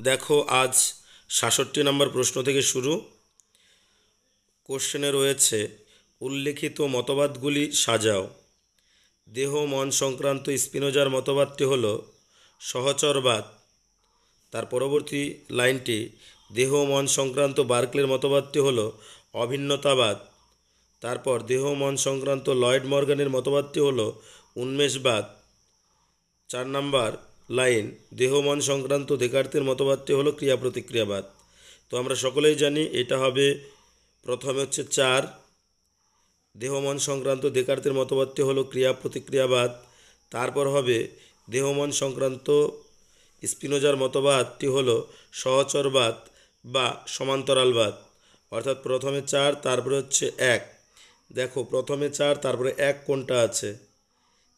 দেখো, আজ সাতষট্টি নম্বর প্রশ্ন থেকে শুরু। কোশ্চেনে রয়েছে, উল্লেখিত মতবাদগুলি সাজাও। দেহ, মন সংক্রান্ত স্পিনোজার মতবাদটি হল সহচরবাদ। তার পরবর্তী লাইনটি, দেহ, মন সংক্রান্ত বার্কলের মতবাদটি হল অভিন্নতাবাদ। তারপর, দেহ, মন সংক্রান্ত লয়েড মর্গানের মতবাদটি হল উন্মেষবাদ। চার নাম্বার লাইন দেহ মন সংক্রান্ত দেকার্তের মতবাদটি হলো ক্রিয়া প্রতিক্রিয়াবাদ তো আমরা সকলেই জানি এটা হবে প্রথমে হচ্ছে চার দেহ মন সংক্রান্ত দেকার্তের মতবাদটি হলো ক্রিয়া প্রতিক্রিয়াবাদ তারপর হবে দেহ মন সংক্রান্ত স্পিনোজার মতবাদটি হলো সহচরবাদ বা সমান্তরালবাদ। অর্থাৎ প্রথমে চার, তারপরে হচ্ছে এক। দেখো, প্রথমে চার, তারপরে এক কোনটা আছে?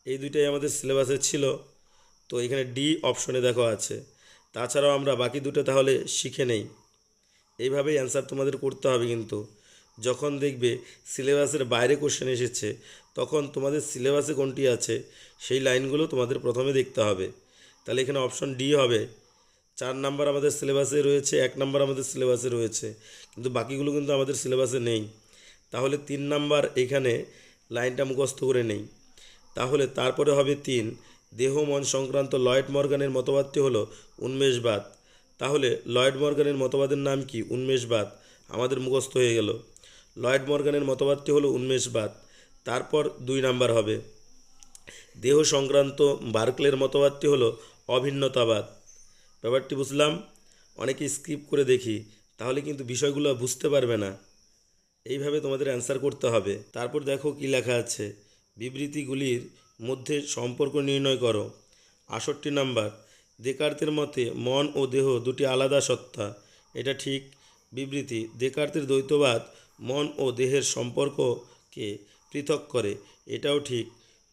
এই দুইটাই আমাদের সিলেবাসে ছিল। তো এখানে ডি অপশনে দেখো আছে। তাছাড়াও আমরা বাকি দুটো তাহলে শিখে নেই। এইভাবেই অ্যান্সার তোমাদের করতে হবে কিন্তু। যখন দেখবে সিলেবাসের বাইরে কোশ্চেন এসেছে, তখন তোমাদের সিলেবাসে কোনটি আছে, সেই লাইনগুলো তোমাদের প্রথমে দেখতে হবে। তাহলে এখানে অপশন ডি হবে। চার নাম্বার আমাদের সিলেবাসে রয়েছে, এক নাম্বার আমাদের সিলেবাসে রয়েছে, কিন্তু বাকিগুলো কিন্তু আমাদের সিলেবাসে নেই। তাহলে তিন নাম্বার এখানে লাইনটা মুখস্থ করে নেই। তাহলে তারপরে হবে তিন দেহ, মন সংক্রান্ত লয়েড মর্গানের মতবাদটি হলো উন্মেষবাদ। তাহলে লয়েড মর্গানের মতবাদের নাম কি? উন্মেষবাদ। আমাদের মুখস্থ হয়ে গেল। লয়েড মর্গানের মতবাদটি হলো উন্মেষবাদ। তারপর দুই নাম্বার হবে। দেহ সংক্রান্ত বার্কলের মতবাদটি হলো অভিন্নতাবাদ। ব্যাপারটি বুঝলাম? অনেকে স্কিপ করে দেখি। তাহলে কিন্তু বিষয়গুলো বুঝতে পারবে না। এইভাবে তোমাদের অ্যান্সার করতে হবে। তারপর দেখো কি লেখা আছে। বিবৃতিগুলির মধ্যে সম্পর্ক নির্ণয় করো। আষট্টি নাম্বার, দেকার্তের মতে মন ও দেহ দুটি আলাদা সত্তা। এটা ঠিক। বিবৃতি, দেকার্তের দ্বৈতবাদ মন ও দেহের সম্পর্ককে পৃথক করে। এটাও ঠিক।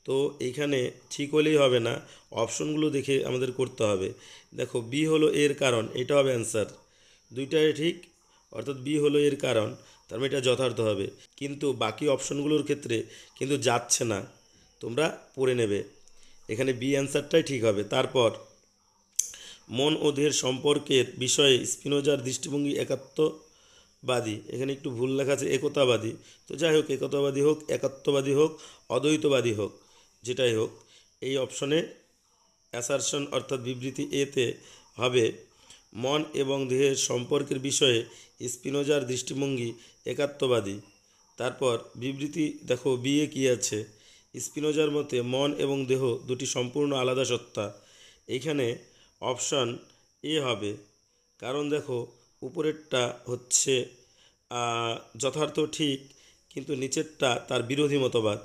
তো এইখানে ঠিক হলেই হবে না। অপশনগুলো দেখে আমাদের করতে হবে। দেখো, বি হলো এর কারণ। এটা হবে অ্যান্সার। দুইটাই ঠিক, অর্থাৎ বি হলো এর কারণ। তার মানে এটা যথার্থ হবে। কিন্তু বাকি অপশনগুলোর ক্ষেত্রে কিন্তু যাচ্ছে না। তোমরা পড়ে নেবে। এখানে বি অ্যান্সারটাই ঠিক হবে। তারপর, মন ও দেহের সম্পর্কের বিষয়ে স্পিনোজার দৃষ্টিভঙ্গি একাত্মবাদী। এখানে একটু ভুল লেখা আছে, একতাবাদী। তো যাই হোক, একতাবাদী হোক, একাত্মবাদী হোক, অদ্বৈতবাদী হোক, যেটাই হোক, এই অপশনে অ্যাসারশন অর্থাৎ বিবৃতি এতে হবে, মন এবং দেহের সম্পর্কের বিষয়ে স্পিনোজার দৃষ্টিভঙ্গি একাত্মবাদী। তারপর, বিবৃতি, দেখো বিয়ে কী আছে? স্পিনোজার মতে মন এবং দেহ দুটি সম্পূর্ণ আলাদা সত্তা। এইখানে অপশান এ হবে। কারণ দেখো, উপরেরটা হচ্ছে যথার্থ ঠিক, কিন্তু নিচেরটা তার বিরোধী মতবাদ।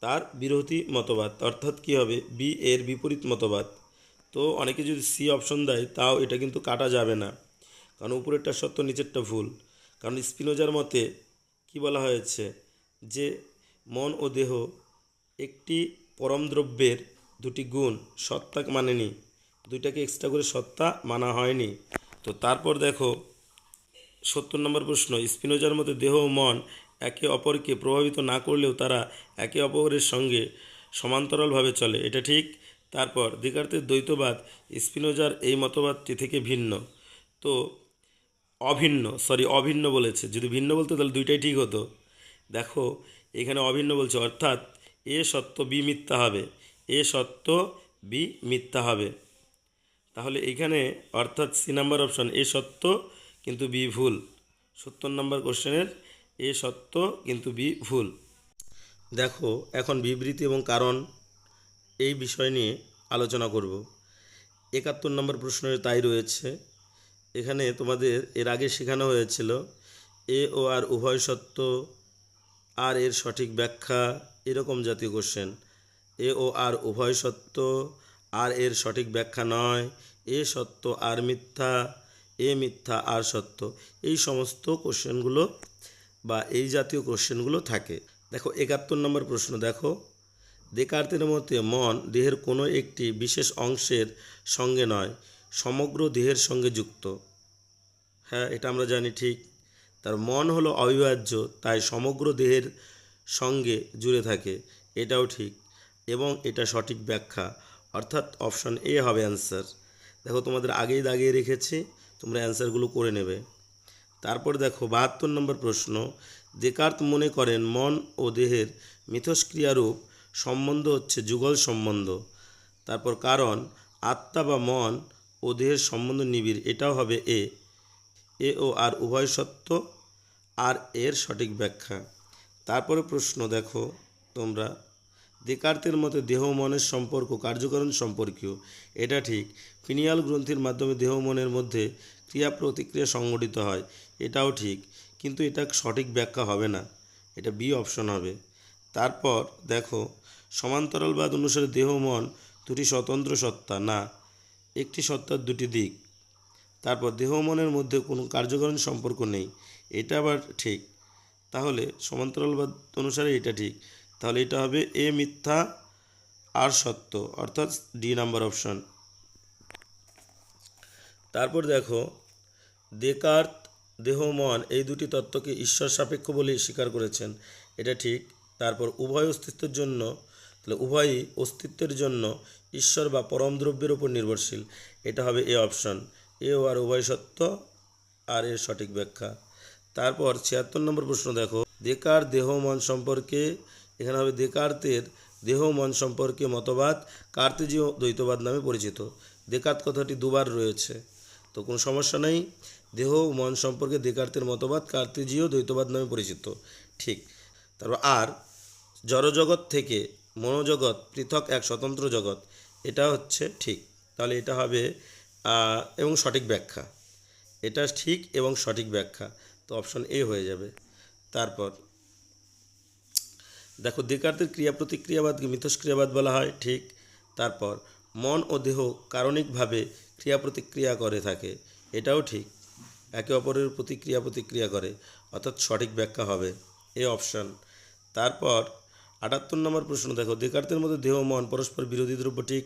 তার বিরোধী মতবাদ, অর্থাৎ কী হবে? বি এর বিপরীত মতবাদ। তো অনেকে যদি সি অপশন দেয়, তাও এটা কিন্তু কাটা যাবে না। কারণ উপরেরটা সত্য, নিচেরটা ভুল। কারণ স্পিনোজার মতে কি বলা হয়েছে? যে মন ও দেহ একটি পরম দ্রব্যের দুটি গুণ, সত্তা মানেনি। দুইটাকে এক্সট্রা করে সত্তা মানা হয়নি। তো তারপর দেখো, সত্তর নম্বর প্রশ্ন, স্পিনোজার মতে দেহ ও মন একে অপরকে প্রভাবিত না করলেও তারা একে অপরের সঙ্গে সমান্তরালভাবে চলে। এটা ঠিক। তারপর দিকার্তের দ্বৈতবাদ, স্পিনোজার এই মতবাদটি থেকে ভিন্ন। তো অভিন্ন সরি অভিন্ন বলেছে। যদি ভিন্ন বলতো তাহলে দুইটাই ঠিক হতো। দেখো এখানে অভিন্ন বলছে, অর্থাৎ এ সত্য বি মিথ্যা হবে, এ সত্য বি মিথ্যা হবে। তাহলে এখানে অর্থাৎ সি নাম্বার অপশন, এ সত্য কিন্তু বি ভুল। সত্তর নম্বর কোশ্চেনের, এ সত্য কিন্তু বি ভুল। দেখো, এখন বিবৃতি এবং কারণ এই বিষয় নিয়ে আলোচনা করব। একাত্তর নম্বর প্রশ্নের তাই রয়েছে, এখানে তোমাদের এর আগে শেখানো হয়েছিল, এ ও আর উভয় সত্য আর এর সঠিক ব্যাখ্যা এরকম জাতীয় কোশ্চেন এ ও আর উভয় সত্য, আর এর সঠিক ব্যাখ্যা নয়। এ সত্য আর মিথ্যা, এ মিথ্যা আর সত্য। এই সমস্ত কোশ্চেনগুলো বা এই জাতীয় কোশ্চেনগুলো থাকে। দেখো, একাত্তর নম্বর প্রশ্ন দেখো। দেকার্তের মতে মন দেহের কোনো একটি বিশেষ অংশের সঙ্গে নয়, সমগ্র দেহের সঙ্গে যুক্ত। হ্যাঁ এটা আমরা জানি ঠিক। তার মন হলো অবিভাজ্য, তাই সমগ্র দেহের সঙ্গে জুড়ে থাকে। এটাও ঠিক এবং এটা সঠিক ব্যাখ্যা। অর্থাৎ অপশন এ হবে অ্যান্সার। দেখো, তোমাদের আগেই দাগিয়ে রেখেছি, তোমরা অ্যান্সারগুলো করে নেবে। তারপর দেখো, বাহাত্তর নম্বর প্রশ্ন দেকার্ত মনে করেন মন ও দেহের মিথস্ক্রিয়ারূপ সম্বন্ধ হচ্ছে যুগল সম্বন্ধ। তারপর কারণ, আত্মা বা মন ও দেহের সম্বন্ধ নিবিড়, এটাও হবে এ। এ ও আর উভয় সত্য আর এর সঠিক ব্যাখ্যা। তারপরে প্রশ্ন, দেখো তোমরা, দেকার্তের মতে দেহ মনের সম্পর্ক কার্যকরণ সম্পর্কীয়। এটা ঠিক, ফিনিয়াল গ্রন্থির মাধ্যমে দেহ মনের মধ্যে ক্রিয়া প্রতিক্রিয়া সংগঠিত হয়, এটাও ঠিক, কিন্তু এটা সঠিক ব্যাখ্যা হবে না, এটা বি অপশন হবে। তারপর, দেখো, সমান্তরালবাদ অনুসারে দেহ মন দুটি স্বতন্ত্র সত্তা, না, একটি সত্তার দুটি দিক। তারপর দেহ মনের মধ্যে কোনো কার্যকরণ সম্পর্ক নেই, এটা আবার ঠিক। তাহলে সমান্তরালবাদ অনুসারে এটা ঠিক। তাহলে এটা হবে এ মিথ্যা, আর সত্য, অর্থাৎ ডি নাম্বার অপশন। তারপর দেখো, দেকার্ত, দেহ মন, এই দুটি তত্ত্বকে ঈশ্বর সাপেক্ষ বলে স্বীকার করেছেন। এটা ঠিক। তারপর উভয় অস্তিত্বের জন্য, তাহলে উভয়ই অস্তিত্বের জন্য ঈশ্বর বা পরম দ্রব্যের উপর নির্ভরশীল। এটা হবে এ অপশন। এ ও আর উভয় সত্য আর এর সঠিক ব্যাখ্যা। তারপর ছিয়াত্তর নম্বর প্রশ্ন দেখো। দেকার দেহ মন সম্পর্কে, এখানে হবে দেকার্তের দেহ মন সম্পর্কে মতবাদ কার্তেজীয় দ্বৈতবাদ নামে পরিচিত। দেকার্ত কথাটি দুবার রয়েছে। তো কোনো সমস্যা নেই। দেহ মন সম্পর্কে দেকার্তের মতবাদ কার্তেজীয় দ্বৈতবাদ নামে পরিচিত। ঠিক। তারপর আর, জড়জগৎ থেকে মনোজগৎ পৃথক এক স্বতন্ত্র জগৎ। এটা হচ্ছে ঠিক। তাহলে এটা হবে এবং সঠিক ব্যাখ্যা। এটা ঠিক এবং সঠিক ব্যাখ্যা। তো অপশন এ হয়ে যাবে। তারপর, দেখো দেকার্তের ক্রিয়া প্রতিক্রিয়াবাদকে মিথস্ক্রিয়াবাদ বলা হয়, ঠিক। তারপর, মন ও দেহ কারণিকভাবে ক্রিয়া প্রতিক্রিয়া করে থাকে, এটাও ঠিক। একে অপরের প্রতিক্রিয়া প্রতিক্রিয়া করে, অর্থাৎ সঠিক ব্যাখ্যা হবে, এ অপশান তারপর, আটাত্তর নম্বর প্রশ্ন, দেখো দেকার্তের মধ্যে দেহ মন পরস্পর বিরোধী দ্রব্য, ঠিক।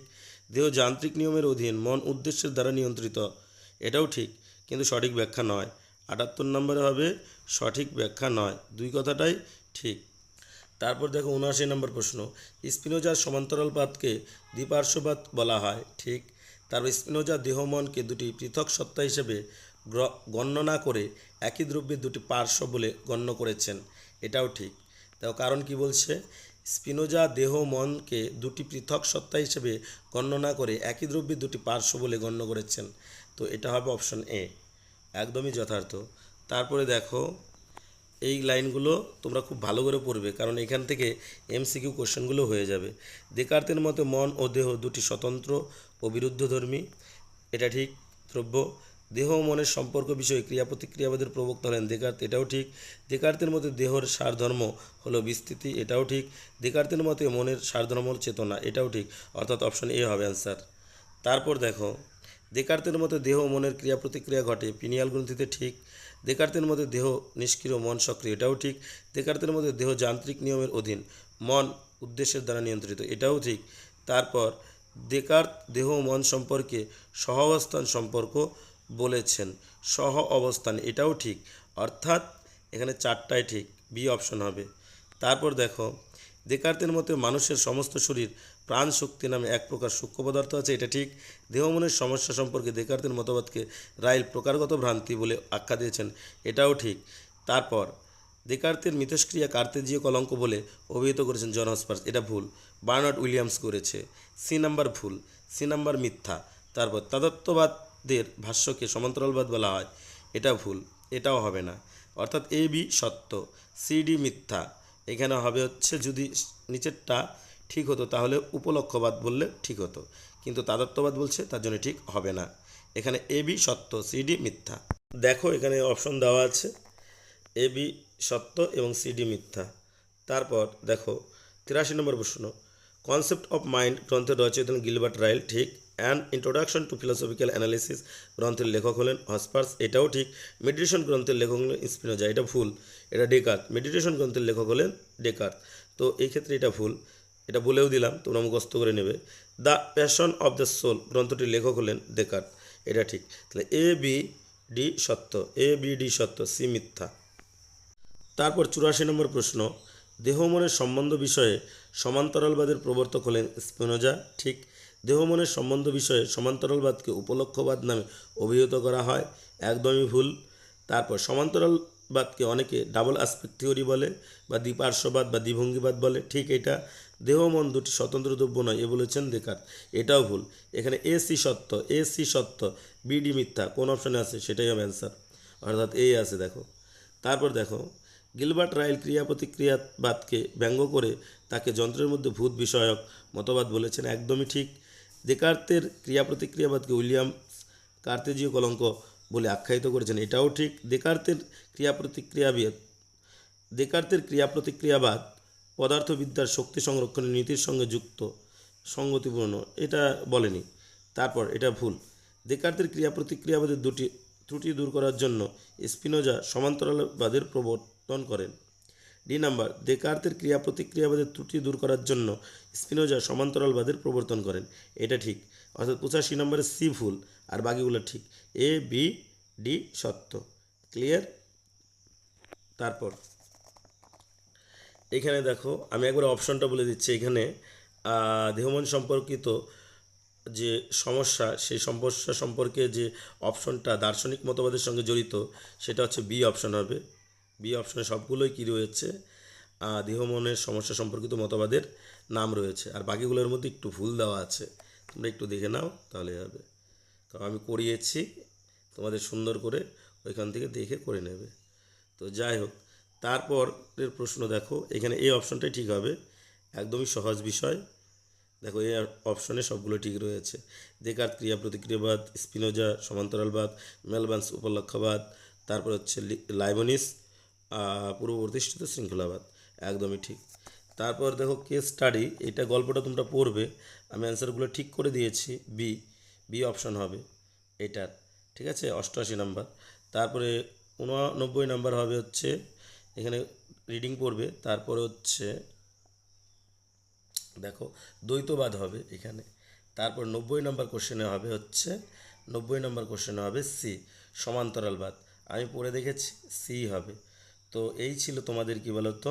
দেহ যান্ত্রিক নিয়মের অধীন মন উদ্দেশ্যের দ্বারা নিয়ন্ত্রিত। এটাও ঠিক, কিন্তু সঠিক ব্যাখ্যা নয়। আটাত্তর নম্বরে হবে, সঠিক ব্যাখ্যা নয়। দুই কথাটাই ঠিক। তারপর দেখো উনআশি নম্বর প্রশ্ন। স্পিনোজার সমান্তরালবাদকে দ্বিপার্শ্ববাদ বলা হয়। ঠিক। তারপর স্পিনোজা দেহ মনকে দুটি পৃথক সত্তা হিসেবে গণ্য না করে একই দ্রব্যের দুটি পার্শ্ব বলে গণ্য করেছেন। এটাও ঠিক। দেখো কারণ কি বলছে? স্পিনোজা দেহ মনকে দুটি পৃথক সত্তা হিসেবে গণ্য না করে একই দ্রব্যের দুটি পার্শ্ব বলে গণ্য করেছেন। তো এটা হবে অপশন এ। একদমই যথার্থ। তারপরে দেখো, এই লাইনগুলো তোমরা খুব ভালো করে পড়বে, কারণ এখান থেকে এমসিকিউ কোশ্চেনগুলো হয়ে যাবে। দেকার্তের মতে মন ও দেহ দুটি স্বতন্ত্র ও বিরুদ্ধধর্মী। এটা ঠিক, দ্রব্য দেহ মনের সম্পর্ক বিষয়ে ক্রিয়া প্রতিক্রিয়াবাদের প্রবক্তা হলেন দেকার্ত, এটাও ঠিক। দেকার্তের মতে দেহর সারধর্ম হলো বিস্তৃতি, এটাও ঠিক। দেকার্তের মতে মনের সারধর্ম হল চেতনা, এটাও ঠিক। অর্থাৎ অপশন এ হবে অ্যান্সার। তারপর দেখো, দেকার্তের মতে দেহ মনের ক্রিয়া প্রতিক্রিয়া ঘটে, পিনিয়াল গ্রন্থিতে ঠিক। দেকার্তের মধ্যে দেহ নিষ্ক্রিয় মন সক্রিয়, এটাও ঠিক। দেকার্তের মধ্যে দেহ যান্ত্রিক নিয়মের অধীন, মন উদ্দেশ্যের দ্বারা নিয়ন্ত্রিত, এটাও ঠিক। তারপর, দেকার্ত দেহ মন সম্পর্কে সহাবস্থান সম্পর্ক বলেছেন। সহ অবস্থান, এটাও ঠিক। অর্থাৎ এখানে চারটায় ঠিক, বি অপশন হবে। তারপর দেখো, দেকার্তের মতে মানুষের সমস্ত শরীর প্রাণ শক্তি নামে এক প্রকার সূক্ষ্ম পদার্থ আছে, এটা ঠিক। দেহমনের সমস্যা সম্পর্কে দেকার্তের মতবাদকে রাইল প্রকারগত ভ্রান্তি বলে আখ্যা দিয়েছেন, এটাও ঠিক। তারপর, দেকার্তের মিথস্ক্রিয়া কার্তেজীয় কলঙ্ক বলে অভিহিত করেছেন জন হসপার্স, এটা ভুল। বার্নার্ড উইলিয়ামস করেছে, সি নাম্বার ভুল, সি নাম্বার মিথ্যা। তারপর তাদত্ববাদদের ভাষ্যকে সমান্তরালবাদ বলা হয়। এটা ভুল, এটাও হবে না। অর্থাৎ এ বি সত্য, সি ডি মিথ্যা। এখানে হবে হচ্ছে যদি নিচেরটা ঠিক হতো তাহলে উপলক্ষবাদ বললে ঠিক হতো। কিন্তু তাদত্ববাদ বলছে তার জন্য ঠিক হবে না। এখানে এ বি সত্য, সি ডি মিথ্যা। দেখো এখানে অপশন দেওয়া আছে, এ বি সত্য এবং সি ডি মিথ্যা। তারপর দেখো, তিরাশি নম্বর প্রশ্ন, কনসেপ্ট অফ মাইন্ড গ্রন্থের রচয়িতা গিলবার্ট রাইল ঠিক and introduction to philosophical analysis গ্রন্থের লেখক হলেন হসপার্স। এটাও ঠিক মেডিটেশন গ্রন্থের লেখক হলেন স্পিনোজা। এটা ভুল, এটা ডেকার্ট। মেডিটেশন গ্রন্থের লেখক হলেন ডেকার্ট। তো এই ক্ষেত্রে এটা ভুল, এটা বলেও দিলাম, তোমরা মুখস্থ করে নেবে। The passion of the soul, গ্রন্থটির লেখক হলেন ডেকার্ট। এটা ঠিক, তাহলে এ, বি, ডি সত্য, এ, বি, ডি সত্য, সি মিথ্যা। তারপর চুরাশি নম্বর প্রশ্ন, দেহ মনের সম্বন্ধ বিষয়ে সমান্তরালবাদের প্রবর্তক হলেন স্পিনোজা। ঠিক দেহ মনের সম্বন্ধ বিষয়ে সমান্তরালবাদকে উপলক্ষবাদ নামে অভিহিত করা হয়। একদমই ভুল। তারপর সমান্তরালবাদকে অনেকে ডাবল আসপেক্ট থিওরি বলে বা দ্বিপার্শ্ববাদ বা দ্বিভঙ্গিবাদ বলে। ঠিক এটা। দেহ মন দুটি স্বতন্ত্র দ্রব্য নয়, এ বলেছেন দেকার এটাও ভুল। এখানে এ সি সত্য, এ সি সত্য বিডি মিথ্যা, কোন অপশানে আছে সেটাই হবে অ্যান্সার। অর্থাৎ এই আছে, দেখো। তারপর দেখো, গিলবার্ট রাইল ক্রিয়া প্রতিক্রিয়াবাদকে ব্যঙ্গ করে তাকে যন্ত্রের মধ্যে ভূত বিষয়ক মতবাদ বলেছেন। একদমই ঠিক। দেকার্তের ক্রিয়া প্রতিক্রিয়াবাদকে উইলিয়াম কার্তেজীয় কলঙ্ক বলে আখ্যায়িত করেছেন। এটাও ঠিক। দেকার্তের ক্রিয়া প্রতিক্রিয়াবিদ দেকার্তের ক্রিয়া প্রতিক্রিয়াবাদ পদার্থবিদ্যার শক্তি সংরক্ষণের নীতির সঙ্গে যুক্ত, সঙ্গতিপূর্ণ, এটা বলেনি। তারপর, এটা ভুল। দেকার্তের ক্রিয়া প্রতিক্রিয়াবাদের দুটি, ত্রুটি দূর করার জন্য স্পিনোজা সমান্তরালবাদের প্রবর্তন করেন। ডি নাম্বার দেকার্তের ক্রিয়া প্রতিক্রিয়াবাদের ত্রুটি দূর করার জন্য স্পিনোজা সমান্তরালবাদের প্রবর্তন করেন। এটা ঠিক। অর্থাৎ পঁচাশি নম্বরে সি ভুল, আর বাকিগুলো ঠিক। এ, বি, ডি সত্য। ক্লিয়ার? তারপর, এখানে দেখো, আমি একবার অপশনটা বলে দিচ্ছি। এখানে দেহমন সম্পর্কিত যে সমস্যা, সেই সমস্যা সম্পর্কে যে অপশনটা দার্শনিক মতবাদের সঙ্গে জড়িত, সেটা হচ্ছে বি অপশন হবে। বি অপশনে সবগুলোই কী রয়েছে? আহ, দেহমনের সমস্যা সম্পর্কিত মতবাদের নাম রয়েছে। আর বাকিগুলোর মধ্যে একটু ভুল দেওয়া আছে। তোমরা একটু দেখে নাও তাহলে হবে। কারণ আমি করিয়েছি তোমাদের সুন্দর করে ওইখান থেকে দেখে করে নেবে। তো যাই হোক তারপরের প্রশ্ন দেখো এখানে এই অপশনটাই ঠিক হবে। একদমই সহজ বিষয়। দেখো এই অপশনে সবগুলো ঠিক রয়েছে। দেকার্ত ক্রিয়া প্রতিক্রিয়াবাদ স্পিনোজা সমান্তরালবাদ মেলবান্স উপলক্ষবাদ তারপর হচ্ছে লাইবনিস পূর্বপ্রতিষ্ঠিত শৃঙ্খলাবাদ। একদমই ঠিক। তারপর দেখো কেস স্টাডি এটা গল্পটা তোমরা পড়বে। আমি অ্যান্সারগুলো ঠিক করে দিয়েছি। বি বি অপশন হবে এটার। ঠিক আছে? অষ্টআশি নাম্বার তারপরে উননব্বই নাম্বার হবে হচ্ছে, এখানে রিডিং পড়বে। তারপরে হচ্ছে, দেখো, দ্বৈতবাদ হবে এখানে। তারপর নব্বই নম্বর কোশ্চেনে হবে হচ্ছে, নব্বই নম্বর কোশ্চেনে হবে সি সমান্তরালবাদ। আমি পড়ে দেখেছি সি হবে। তো এই ছিল তোমাদের কী বলতো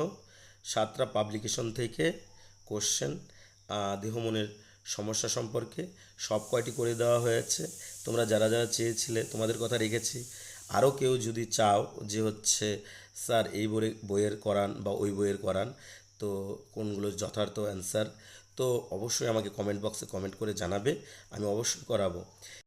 সাতটা পাবলিকেশন থেকে কোশ্চেন দেহমনের সমস্যা সম্পর্কে সব কয়টি করে দেওয়া হয়েছে। তোমরা যারা যারা চেয়েছিলে, তোমাদের কথা রেখেছি। আরও কেউ যদি চাও যে হচ্ছে, স্যার, এই বই বইয়ের করান বা ওই বইয়ের করান তো কোনগুলো যথার্থ অ্যান্সার তো অবশ্যই আমাকে কমেন্ট বক্সে কমেন্ট করে জানাবে, আমি অবশ্যই করাবো।